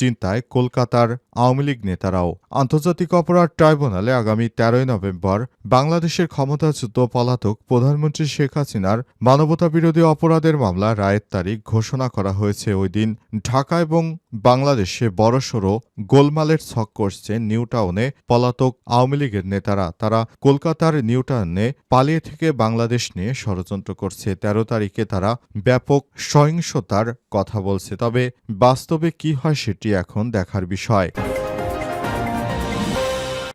চিন্তায় কলকাতার আওয়ামী লীগ নেতারাও আন্তর্জাতিক অপরাধ ট্রাইব্যুনালে আগামী তেরোই নভেম্বর বাংলাদেশের ক্ষমতাচ্যুত পলাতক প্রধানমন্ত্রী শেখ হাসিনার মানবতা বিরোধী অপরাধের মামলা রায়ের তারিখ ঘোষণা করা হয়েছে ওই দিন ঢাকা এবং বাংলাদেশে বড়সড় গোলমালের ছক করছে নিউ টাউনে পলাতক আওয়ামী লীগের নেতারা। তারা কলকাতার নিউ টাউনে পালিয়ে থেকে বাংলাদেশ নিয়ে ষড়যন্ত্র করছে। তেরো তারিখে তারা ব্যাপক সহিংসতার কথা বলছে। তবে বাস্তবে কি হয় সেটি এখন দেখার বিষয়।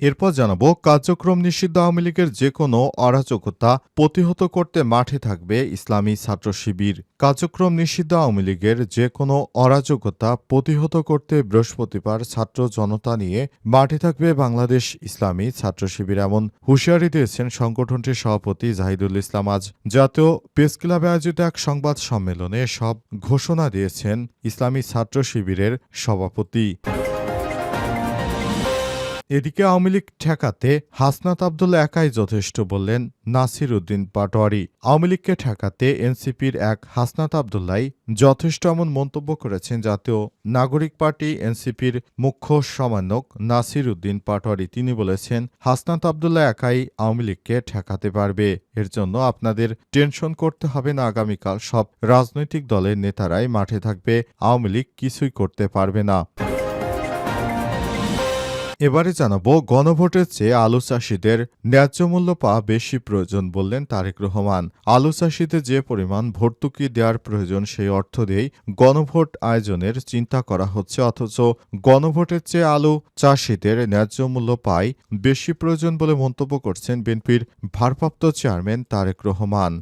এরপর জানাব, কার্যক্রম নিষিদ্ধ আওয়ামী লীগের যে কোনো অরাজকতা প্রতিহত করতে মাঠে থাকবে ইসলামী ছাত্র শিবির। কার্যক্রম নিষিদ্ধ আওয়ামী লীগের যে কোনো অরাজকতা প্রতিহত করতে বৃহস্পতিবার ছাত্র জনতা নিয়ে মাঠে থাকবে বাংলাদেশ ইসলামী ছাত্র শিবির। এমন হুঁশিয়ারি দিয়েছেন সংগঠনটির সভাপতি জাহিদুল ইসলাম আজ। জাতীয় প্রেস ক্লাবে আয়োজিত এক সংবাদ সম্মেলনে সব ঘোষণা দিয়েছেন ইসলামী ছাত্র শিবিরের সভাপতি। এদিকে আওয়ামী লীগ ঠেকাতে হাসনাত আবদুল্লা একাই যথেষ্ট বললেন নাসির উদ্দিন পাটোয়ারি। আওয়ামী লীগকে ঠেকাতে এনসিপির এক হাসনাত আবদুল্লাই যথেষ্ট এমন মন্তব্য করেছেন জাতীয় নাগরিক পার্টি এনসিপির মুখ্য সমন্বয়ক নাসির উদ্দিন পাটোয়ারি। তিনি বলেছেন, হাসনাত আবদুল্লাহ একাই আওয়ামী লীগকে ঠেকাতে পারবে। এর জন্য আপনাদের টেনশন করতে হবে না। আগামীকাল সব রাজনৈতিক দলের নেতারাই মাঠে থাকবে। আওয়ামী লীগ কিছুই করতে পারবে না। এবারে জানাব, গণভোটের চেয়ে আলু চাষিদের ন্যায্য মূল্য পাওয়া বেশি প্রয়োজন বললেন তারেক রহমান। আলু চাষিদের যে পরিমাণ ভর্তুকি দেওয়ার প্রয়োজন সেই অর্থ দিয়েই গণভোট আয়োজনের চিন্তা করা হচ্ছে, অথচ গণভোটের চেয়ে আলু চাষিদের ন্যায্য মূল্য পাই বেশি প্রয়োজন বলে মন্তব্য করছেন বিএনপির ভারপ্রাপ্ত চেয়ারম্যান তারেক রহমান।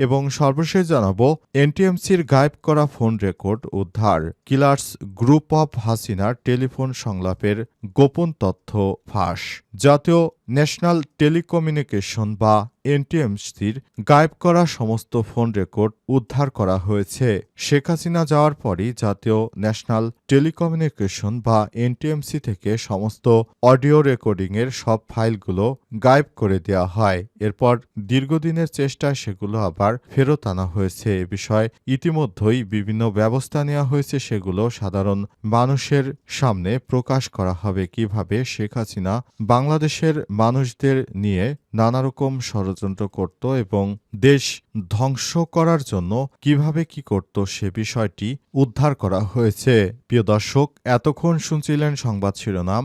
এবং সর্বশেষ জানাব, এনটিএমসির গায়েব করা ফোন রেকর্ড উদ্ধার, কিলার্স গ্রুপ অফ হাসিনার টেলিফোন সংলাপের গোপন তথ্য ফাঁস। জাতীয় ন্যাশনাল টেলিকমিউনিকেশন বা এনটিএমসির গায়েব করা সমস্ত ফোন রেকর্ড উদ্ধার করা হয়েছে। শেখ হাসিনা যাওয়ার পরই জাতীয় ন্যাশনাল টেলিকমিউনিকেশন বা এনটিএমসি থেকে সমস্ত অডিও রেকর্ডিংয়ের সব ফাইলগুলো গায়েব করে দেওয়া হয়। এরপর দীর্ঘদিনের চেষ্টায় সেগুলো আবার ফেরত আনা হয়েছে। এ বিষয়ে ইতিমধ্যেই বিভিন্ন ব্যবস্থা নেওয়া হয়েছে। সেগুলো সাধারণ মানুষের সামনে প্রকাশ করা হবে। কীভাবে শেখ হাসিনা বাংলাদেশের মানুষদের নিয়ে নানা রকম ষড়যন্ত্র করত এবং দেশ ধ্বংস করার জন্য কীভাবে কি করত সে বিষয়টি উদ্ধার করা হয়েছে। প্রিয় দর্শক, এতক্ষণ শুনছিলেন সংবাদ শিরোনাম।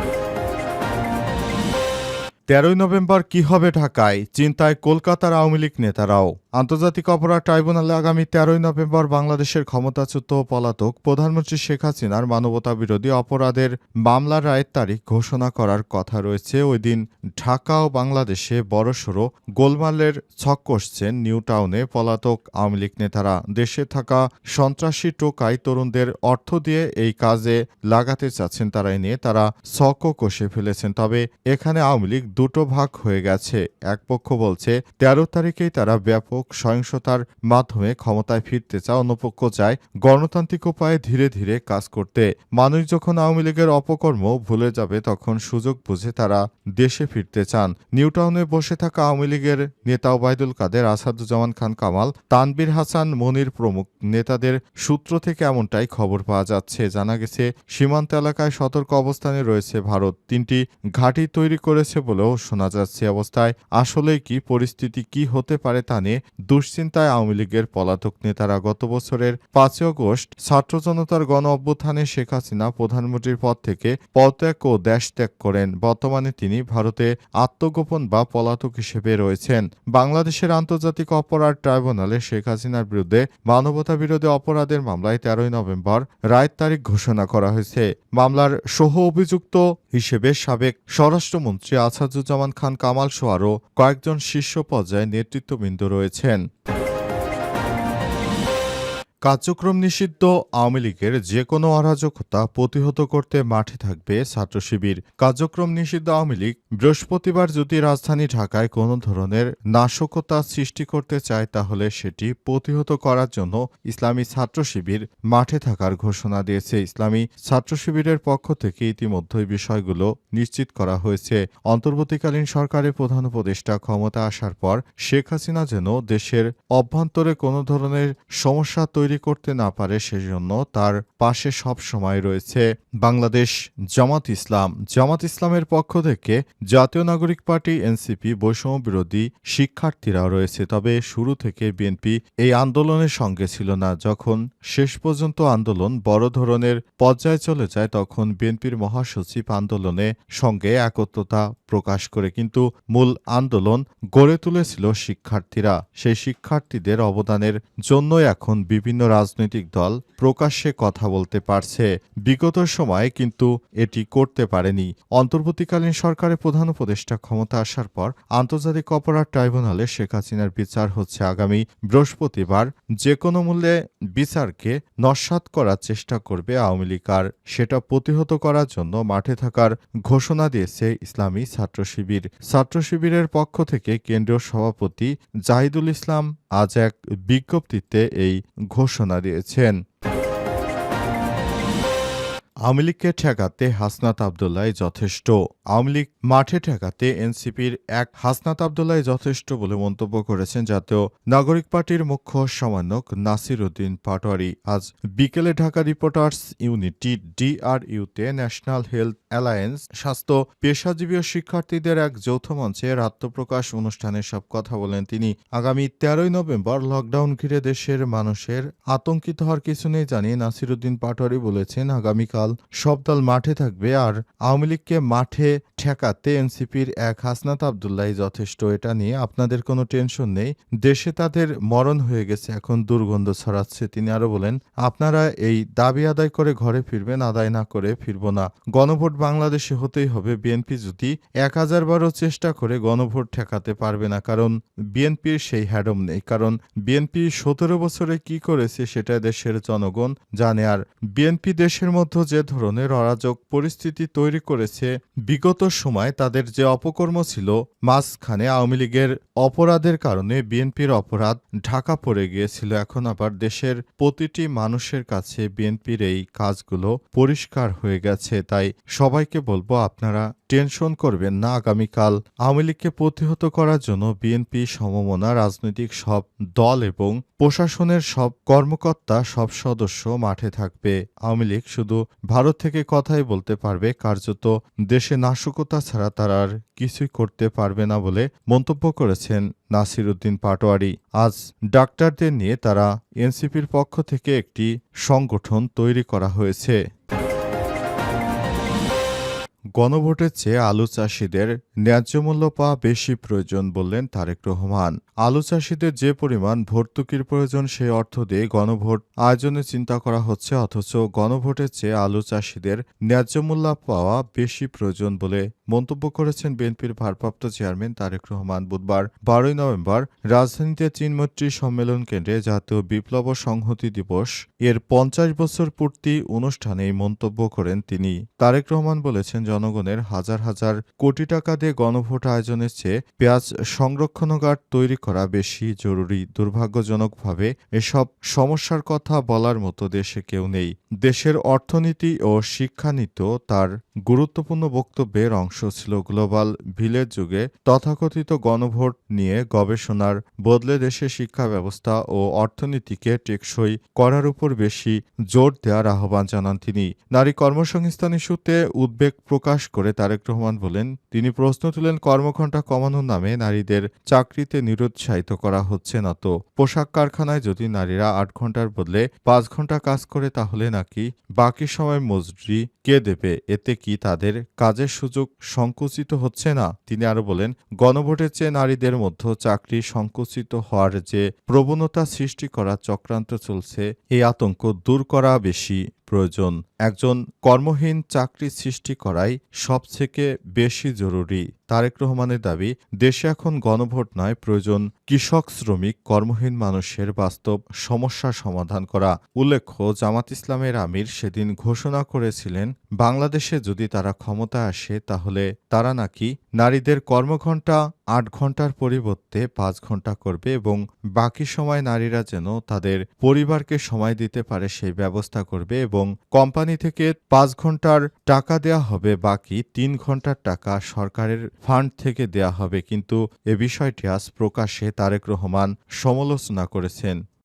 তেরোই নভেম্বর কি হবে ঢাকায়? চিন্তায় কলকাতার আওয়ামী লীগ নেতারাও। আন্তর্জাতিক অপরাধ ট্রাইব্যুনালে আগামী তেরোই নভেম্বর বাংলাদেশের ক্ষমতাচ্যুত পলাতক প্রধানমন্ত্রী শেখ হাসিনার মানবতা বিরোধী অপরাধের মামলার রায়ের তারিখ ঘোষণা করার কথা রয়েছে। ওই দিন ঢাকা ও বাংলাদেশে বড়সড় গোলমালের ছক কষছেন নিউ টাউনে পলাতক আওয়ামী লীগ নেতারা। দেশে থাকা সন্ত্রাসী টোকাই তরুণদের অর্থ দিয়ে এই কাজে লাগাতে চাচ্ছেন তারাই নিয়ে তারা ছকও কষে ফেলেছেন। তবে এখানে আওয়ামী লীগ দুটো ভাগ হয়ে গেছে। এক পক্ষ বলছে, তেরো তারিখেই তারা ব্যাপক সহিংসতার মাধ্যমে ক্ষমতায় ফিরতে চায় অন্যপক্ষ চায় গণতান্ত্রিক উপায়ে ধীরে ধীরে কাজ করতে। মানুষ যখন আওয়ামী লীগের অপকর্ম ভুলে যাবে, তখন সুযোগ বুঝে তারা দেশে ফিরতে চান। নিউটাউনে বসে থাকা আওয়ামী লীগের নেতা ওবায়দুল কাদের, আসাদুজ্জামান খান কামাল তানবির হাসান মনির প্রমুখ নেতাদের সূত্র থেকে এমনটাই খবর পাওয়া যাচ্ছে। জানা গেছে, সীমান্ত এলাকায় সতর্ক অবস্থানে রয়েছে ভারত। তিনটি ঘাঁটি তৈরি করেছে বলেও শোনা যাচ্ছে অবস্থায়। আসলে কি পরিস্থিতি, কি হতে পারে তা নিয়ে দুশ্চিন্তায় আওয়ামী লীগের পলাতক নেতারা গত বছরের পাঁচই আগস্ট ছাত্র জনতার গণ অভ্যুত্থানে শেখ হাসিনা প্রধানমন্ত্রীর পদ থেকে পদত্যাগ ও দেশ ত্যাগ করেন। বর্তমানে তিনি ভারতে আত্মগোপন বা পলাতক হিসেবে রয়েছেন। বাংলাদেশের আন্তর্জাতিক অপরাধ ট্রাইব্যুনালে শেখ হাসিনার বিরুদ্ধে মানবতা বিরোধী অপরাধের মামলায় তেরোই নভেম্বর রায়ের তারিখ ঘোষণা করা হয়েছে। মামলার সহ অভিযুক্ত হিসেবে সাবেক স্বরাষ্ট্রমন্ত্রী আসাদুজ্জামান খান কামাল সোয়ারও কয়েকজন শীর্ষ পর্যায়ে নেতৃত্ববৃন্দ রয়েছেন। কার্যক্রম নিষিদ্ধ, আওয়ামী লীগের যে কোনো অরাজকতা প্রতিহত করতে মাঠে থাকবে ছাত্র শিবির। কার্যক্রম নিষিদ্ধ আওয়ামী লীগ। বৃহস্পতিবার যদি রাজধানী ঢাকায় কোনো ধরনের নাশকতা সৃষ্টি করতে চায়, তাহলে সেটি প্রতিহত করার জন্য ইসলামী ছাত্র শিবির মাঠে থাকার ঘোষণা দিয়েছে। ইসলামী ছাত্র শিবিরের পক্ষ থেকে ইতিমধ্যেই বিষয়গুলো নিশ্চিত করা হয়েছে। অন্তর্বর্তীকালীন সরকারের প্রধান উপদেষ্টা ক্ষমতা আসার পর শেখ হাসিনা যেন দেশের অভ্যন্তরে কোনো ধরনের সমস্যা তৈরি করতে না পারে সেজন্য তার পাশে সব সময় রয়েছে বাংলাদেশ জামাত ইসলাম। জামাত ইসলামের পক্ষ থেকে জাতীয় নাগরিক পার্টি, এনসিপি, বৈষম্য বিরোধী শিক্ষার্থীরাও রয়েছে। তবে শুরু থেকে বিএনপি এই আন্দোলনের সঙ্গে ছিল না। যখন শেষ পর্যন্ত আন্দোলন বড় ধরনের পর্যায়ে চলে যায়, তখন বিএনপির মহাসচিব আন্দোলনে সঙ্গে একত্রতা প্রকাশ করে। কিন্তু মূল আন্দোলন গড়ে তুলেছিল শিক্ষার্থীরা। সেই শিক্ষার্থীদের অবদানের জন্য এখন বিভিন্ন রাজনৈতিক দল প্রকাশ্যে কথা বলতে পারছে। বিগত সময়ে কিন্তু এটি করতে পারেনি। অন্তর্বর্তীকালীন সরকারের প্রধান উপদেষ্টা ক্ষমতা আসার পর আন্তর্জাতিক অপরাধ ট্রাইব্যুনালে শেখ হাসিনার বিচার হচ্ছে আগামী বৃহস্পতিবার। যে কোনো মূল্যে বিচারকে নস্বাত করার চেষ্টা করবে আওয়ামী লীগ আর সেটা প্রতিহত করার জন্য মাঠে থাকার ঘোষণা দিয়েছে ইসলামী ছাত্র শিবির। ছাত্র শিবিরের পক্ষ থেকে কেন্দ্রীয় সভাপতি জাহিদুল ইসলাম আজ এক বিজ্ঞপ্তিতে এই ঘোষণা দিয়েছেন। আওয়ামী লীগকে ঠেকাতে হাসনাত আবদুল্লাহ যথেষ্ট। আওয়ামী লীগ মাঠে ঠেকাতে এনসিপির এক হাসনাত আবদুল্লাহ যথেষ্ট বলে মন্তব্য করেছেন জাতীয় নাগরিক পার্টির মুখ্য সমন্বয়ক নাসির উদ্দিন পাটোয়ারি। আজ বিকেলে ঢাকা রিপোর্টার্স ইউনিটি ডিআরইউতে ন্যাশনাল হেলথ অ্যালায়েন্স স্বাস্থ্য, পেশাজীবী ও শিক্ষার্থীদের এক যৌথ মঞ্চে আত্মপ্রকাশ অনুষ্ঠানে সব কথা বলেন তিনি। আগামী তেরোই নভেম্বর লকডাউন ঘিরে দেশের মানুষের আতঙ্কিত হওয়ার কিছু নেই জানিয়ে নাসিরুদ্দিন পাটোয়ারি বলেছেন, আগামীকাল সব দল মাঠে থাকবে আর আওয়ামী লীগকে মাঠে ঠেকাতে এনসিপির এক হাসনাত আবদুল্লাহ যথেষ্ট। এটা নিয়ে আপনাদের কোনো টেনশন নেই। দেশে তাদের মরণ হয়ে গেছে, এখন দুর্গন্ধ ছড়াচ্ছে। তিনি আরও বলেন, আপনারা এই দাবি আদায় করে ঘরে ফিরবেন, আদায় না করে ফিরব না। গণভোট বাংলাদেশে হতেই হবে। বিএনপি যদি এক হাজার বারও চেষ্টা করে গণভোট ঠেকাতে পারবে না, কারণ বিএনপির সেই হ্যাডম নেই। কারণ বিএনপি সতেরো বছরে কি করেছে সেটা দেশের জনগণ জানে। আর বিএনপি দেশের মধ্যে যে ধরনের অরাজক পরিস্থিতি তৈরি করেছে। বিগত সময় তাদের যে অপকর্ম ছিল, মাঝখানে আওয়ামী লীগের অপরাধের কারণে বিএনপির অপরাধ ঢাকা পড়ে গিয়েছিল। এখন আবার দেশের প্রতিটি মানুষের কাছে বিএনপির এই কাজগুলো পরিষ্কার হয়ে গেছে। তাই সবাইকে বলব, আপনারা টেনশন করবেন না। আগামীকাল আওয়ামী লীগকে প্রতিহত করার জন্য বিএনপি সমমনা, রাজনৈতিক সব দল এবং প্রশাসনের সব কর্মকর্তা, সব সদস্য মাঠে থাকবে। আওয়ামী লীগ শুধু ভারত থেকে কথাই বলতে পারবে, কার্যত দেশে নাশকতা ছাড়া তারা আর কিছুই করতে পারবে না বলে মন্তব্য করেছেন নাসির উদ্দিন পাটোয়ারি। আজ ডাক্তারদের নিয়ে তারা এনসিপির পক্ষ থেকে একটি সংগঠন তৈরি করা হয়েছে। গণভোটের চেয়ে আলু চাষিদের ন্যায্য মূল্য পাওয়া বেশি প্রয়োজন বললেন তারেক রহমান। আলু চাষিদের যে পরিমাণ ভর্তুকির প্রয়োজন সেই অর্থ দিয়ে গণভোট আয়োজনে চিন্তা করা হচ্ছে, অথচ গণভোটের চেয়ে আলু চাষিদের ন্যায্য মূল্য পাওয়া বেশি প্রয়োজন বলে মন্তব্য করেছেন বিএনপির ভারপ্রাপ্ত চেয়ারম্যান তারেক রহমান। বুধবার, বারোই নভেম্বর, রাজধানীতে চীনমৈত্রী সম্মেলন কেন্দ্রে জাতীয় বিপ্লব সংহতি দিবস এর পঞ্চাশ বছর পূর্তি অনুষ্ঠানে মন্তব্য করেন তিনি। তারেক রহমান বলেছেন জনগণের হাজার হাজার কোটি টাকা দিয়ে গণভোট আয়োজনের চেয়ে পেঁয়াজ সংরক্ষণগার তৈরি করা বেশি জরুরি। দুর্ভাগ্যজনকভাবে এসব সমস্যার কথা বলার মতো দেশে কেউ নেই। দেশের অর্থনীতি ও শিক্ষানীত তার গুরুত্বপূর্ণ বক্তব্যের অংশ ছিল গ্লোবাল ভিলেজ যুগে তথাকথিত গণভোট নিয়ে গবেষণার বদলে দেশে শিক্ষা ব্যবস্থা ও অর্থনীতিকে টেকসই করার উপর বেশি জোর দেওয়ার আহ্বান জানান তিনি। নারী কর্মসংস্থান ইস্যুতে উদ্বেগ প্রকাশ করে তারেক রহমান বলেন, তিনি প্রশ্ন তুলেন, কর্মঘণ্টা কমানোর নামে নারীদের চাকরিতে নিরুৎসাহিত করা হচ্ছে না তো। পোশাক কারখানায় যদি নারীরা আট ঘণ্টার বদলে পাঁচ ঘণ্টা কাজ করে তাহলে নাকি বাকি সময় মজুরি কে দেবে? এতে কি তাদের কাজের সুযোগ সংকুচিত হচ্ছে না? তিনি আরও বলেন গণভোটের চেয়ে নারীদের মধ্যে চাকরি সংকুচিত হওয়ার যে প্রবণতা সৃষ্টি করা চক্রান্ত চলছে, এই আতঙ্ক দূর করা বেশি প্রয়োজন। একজন কর্মহীন চাকরি সৃষ্টি করাই সবথেকে বেশি জরুরি। তারেক রহমানের দাবি, দেশে এখন গণভোট নয়, প্রয়োজন কৃষক, শ্রমিক, কর্মহীন মানুষের বাস্তব সমস্যা সমাধান করা। উল্লেখ্য, জামাত ইসলামের আমির সেদিন ঘোষণা করেছিলেন, বাংলাদেশে যদি তারা ক্ষমতায় আসে, তাহলে তারা নাকি নারীদের কর্মঘণ্টা আট ঘণ্টার পরিবর্তে পাঁচ ঘণ্টা করবে এবং বাকি সময় নারীরা যেন তাদের পরিবারকে সময় দিতে পারে সেই ব্যবস্থা করবে এবং কোম্পানি থেকে পাঁচ ঘণ্টার টাকা দেয়া হবে, বাকি তিন ঘণ্টার টাকা সরকারের ফান্ড থেকে দেয়া হবে কিন্তু এ বিষয়টি আজ প্রকাশে তারেক রহমান সমালোচনা করেছেন।